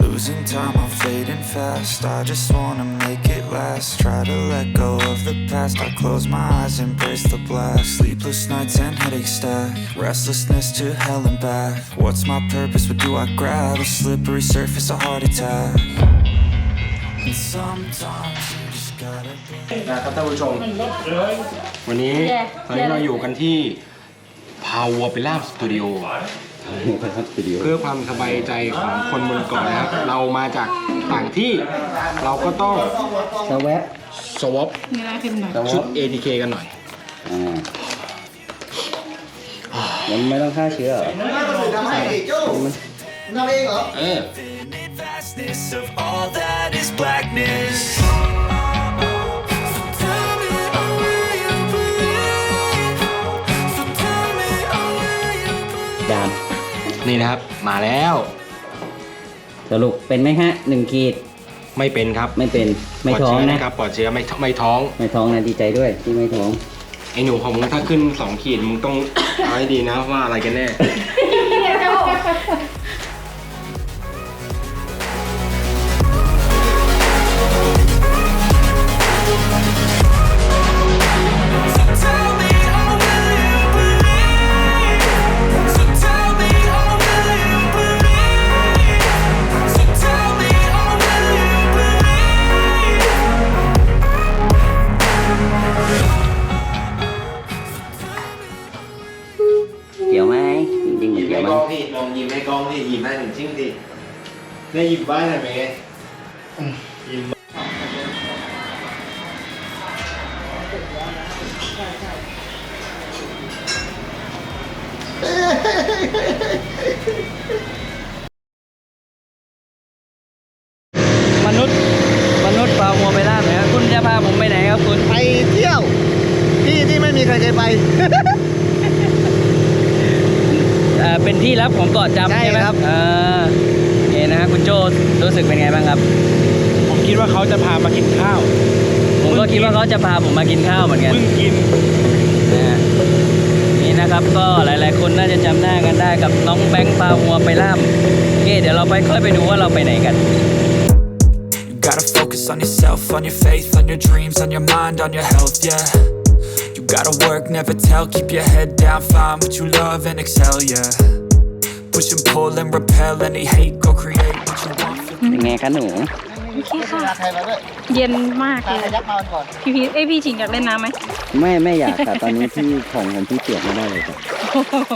Losing time, I'm fading fast. I just wanna make it last. Try to let go of the past. I close my eyes, embrace the blast. Sleepless nights and headaches stack. Restlessness to hell and back. What's my purpose? What do I grab? A slippery surface, a heart attack. And sometimes you just gotta be. นะครับท่านผู้ชม วันนี้ตอนนี้เราอยู่กันที่พาวเวอร์ เปล่าสตูดิโอเพื่อความสบายใจของคนบนเกาะนะครับ เรามาจากต่างที่เราก็ต้องสวะสวอปเงยหน้าขึ้นหน่อยชุด ATK กันหน่อยอ่ามันไม่ต้องฆ่าเชื้อเหรอเออ Infinite vastness of all that is blackness. นี่นะครับ มาแล้ว สรุปเป็นไหมฮะหนึ่งขีดไม่เป็นครับไม่เป็นไม่ปลดท้องเชื้นะนะครับปลอดเชื้อไม่ไม่ท้อง ไม่ท้องนะดีใจด้วยที่ไม่ท้อง ไอ้หนูของมึงถ้าขึ้นสองขีดมึงต้อง เอาให้ดีนะว่าอะไรกันแน่ ให้กล้องพี่ยิ้มให้หนึ่งชิ้นดิได้ยิ้มบ้านหน่อยไหมยิ้มมนุษย์ มนุษย์ปลามัวไปล่าไหนครับคุณจะพาผมไปไหนครับคุณ ไปเที่ยว ที่ที่ไม่มีใครเคยไป เอ่อเป็นที่ลับของเกาะจำใช่ใช่ไหมครับเออนี่นะฮะคุณโจรู้สึกเป็นไงบ้างครับ ผมคิดว่าเขาจะพามากินข้าว ผมก็คิดว่าเขาจะพาผมมากินข้าวเหมือนกันเพิ่งกินนะฮะนี่นะครับก็หลายๆ คนน่าจะจำหน้ากันได้กับน้องแบงค์ปลามัวไปล่ามโอเคเดี๋ยวเราไปค่อยไปดูว่าเราไปไหนกัน You gotta focus on yourself, on your faith, on your dreams, on your mind, on your health, yeah. You gotta work, never tell, keep your head down, find what you love and excel, yeah. Push and pull and repel any hate, go create what you want. feel เป็นไงคะหนูโอเคค่ะ ใครมาด้วยเย็นมากพาเลย ยักษ์มาก่อน พี่พีทเอ้ยพี่ชิงอยากเล่นน้ำไหม ไม่ไม่อยากค่ะ ตอนนี้ที่ของของพี่เปียกไม่ได้เลยครับ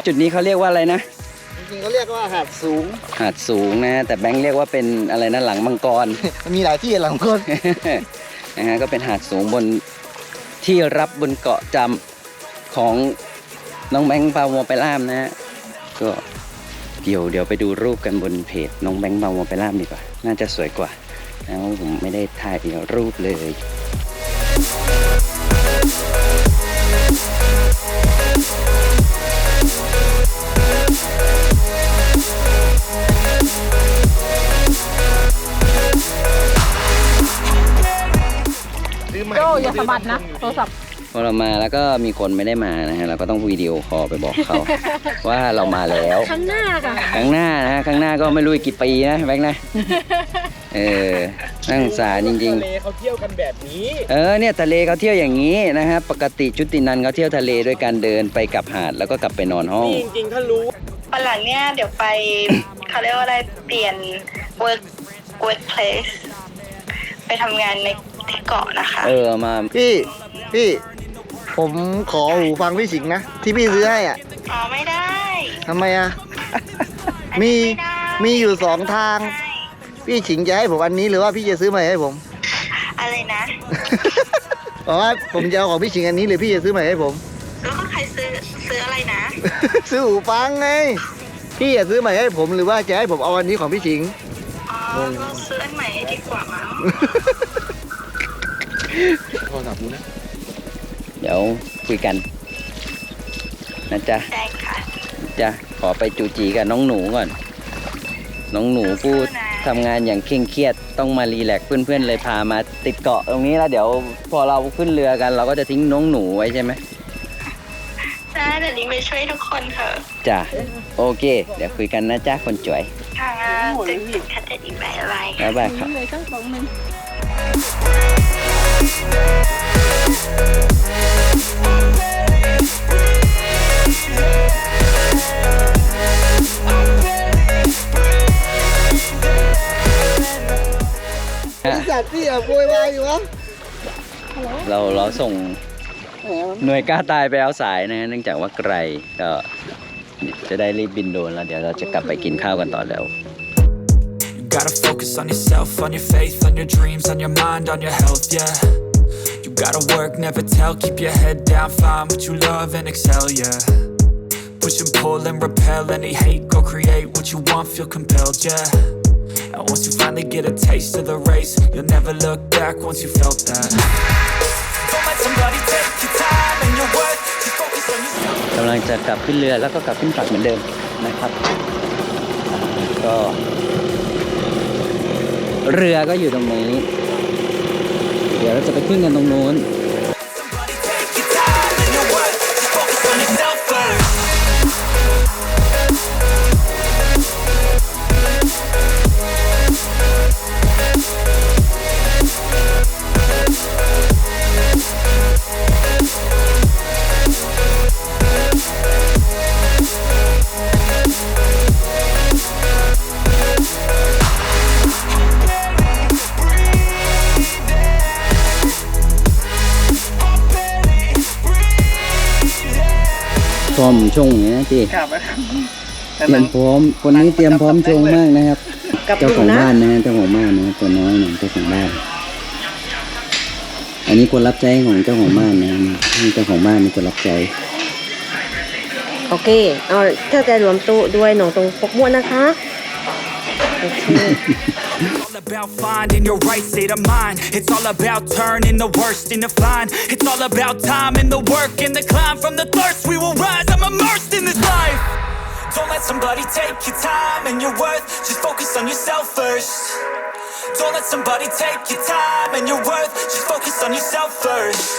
จุดนี้เขาเรียกว่าอะไรนะจริงๆเขาเรียกว่าหาดสูง หาดสูงนะแต่แบงค์เรียกว่าเป็นอะไรนะหลังมังกร มันมีหลายที่หลังคน นะฮะก็เป็นหาดสูงบน ที่รับบนเกาะจำของน้องแบงค์ปาวัวไปล่ามนะฮะก็เดี๋ยวเดี๋ยวไปดูรูปกันบนเพจน้องแบงค์ปาวัวไปล่ามดีกว่า น่าจะสวยกว่าแล้วผมไม่ได้ถ่ายรูปเลย สะบัดนะโทรศัพท์พอเรามาแล้วก็มีคนไม่ได้มานะฮะเราก็ต้องวิดีโอคอลไปบอกเขา ว่าเรามาแล้วครั้งหน้าค่ะครั้งหน้านะฮะครั้งหน้าก็ไม่รู้อีกกี่ปีนะแบงค์นะ เออน่าสงสารจริงทะเลเขาเที่ยวกันแบบนี้ๆเออเนี่ยทะเลเขาเที่ยวอย่างนี้นะฮะปกติชุตินันเขาเที่ยวทะเลด้วยการเดินไปกลับหาดแล้วก็กลับไปนอนห้อง จริงๆ ถ้ารู้ วันหลังเนี่ยเดี๋ยวไป เขาเรียกว่าอะไรเปลี่ยน work workplace ไปทำงานใน ที่เกาะนะคะ เออมาพี่พี่ผมขอหูฟังพี่สิงห์นะที่พี่ซื้อให้อะอ๋อไม่ได้ทำไมอะ อันมีนี้ไได้มีอยู่สองทางพี่สิงห์จะให้ผมอันนี้หรือว่าพี่จะซื้อใหม่ให้ผม อะไรนะบอกว่าผมจะเอาของพี่สิงห์อันนี้หรือพี่จะซื้อใหม่ให้ผม แล้วก็ใครซื้อซื้ออะไรนะซื้อหูฟังไงพี่จะซื้อใหม่ให้ผมหรือว่าจะให้ผมเอาอันนี้ของพี่สิงห์ อ๋อเราซื้ออันใหม่ดีกว่ามั้ง โทรศัพท์กูนะเดี๋ยวคุยกันนะจ๊ะได้ค่ะจ้ะขอไปจูจีกับน้องหนูก่อน น้องหนูพูดทำงานอย่างเคร่งเครียดต้องมารีแลกซ์เพื่อนๆเลยพามาติดเกาะตรงนี้แล้วเดี๋ยวพอเราขึ้นเรือกัน เราก็จะทิ้งน้องหนูไว้ใช่ไหมได้เดี๋ยวนี้ไปช่วยทุกคนเถอะจ้ะโอเค เดี๋ยวคุยกันนะจ๊ะคนสวยคค่ะตึกตึกคัดเด็ดอีกใบอะไรบ๊ายบายครับ เลยตั้งสองหนึ่ง จัดพี่อะโวยวายอยู่วะเราเราส่งหน่วยกล้าตายไปเอาสายนะฮะเนื่องจากว่าไกลก็จะได้รีบบินโดรนแล้ว เดี๋ยวเราจะกลับไปกินข้าวกันต่อแล้ว You gotta focus on yourself, on your faith, on your dreams, on your mind, on your health, yeah. You gotta work, never tell, keep your head down, find what you love and excel, yeah. Push and pull and repel any hate, go create what you want, feel compelled, yeah. And once you finally get a taste of the race, you'll never look back once you felt that. Don't let somebody take your time and your worth, just focus on yourself. กำลังจะกลับขึ้นเรือแล้วก็กลับขึ้นฝั่งเหมือนเดิมนะครับ ก็ เรือก็อยู่ตรงนี้ เดี๋ยวเราจะไปขึ้นกันตรงนู้น พร้อมชงเนี่ยนะจีกลับเตรียมพร้อมคนนี้เตรียมพร้อมชงมากนะครับเจ้าของบ้านนะฮะเจ้าของบ้านนะตัวน้อยหน่อยเจ้าของบ้าน อันนี้คนรับใช้ของเจ้าของบ้านนะนี่เจ้าของบ้านนี่คนรับใช้โอเค เอาถ้าจะรวมตู้ด้วยหนองตรงปกม่วนนะคะโอเค all about finding your right state of mind. It's all about turning the worst into fine. It's all about time and the work and the climb from the thirst. We will rise. I'm immersed in this life. Don't let somebody take your time and your worth. Just focus on yourself first. Don't let somebody take your time and your worth. Just focus on yourself first.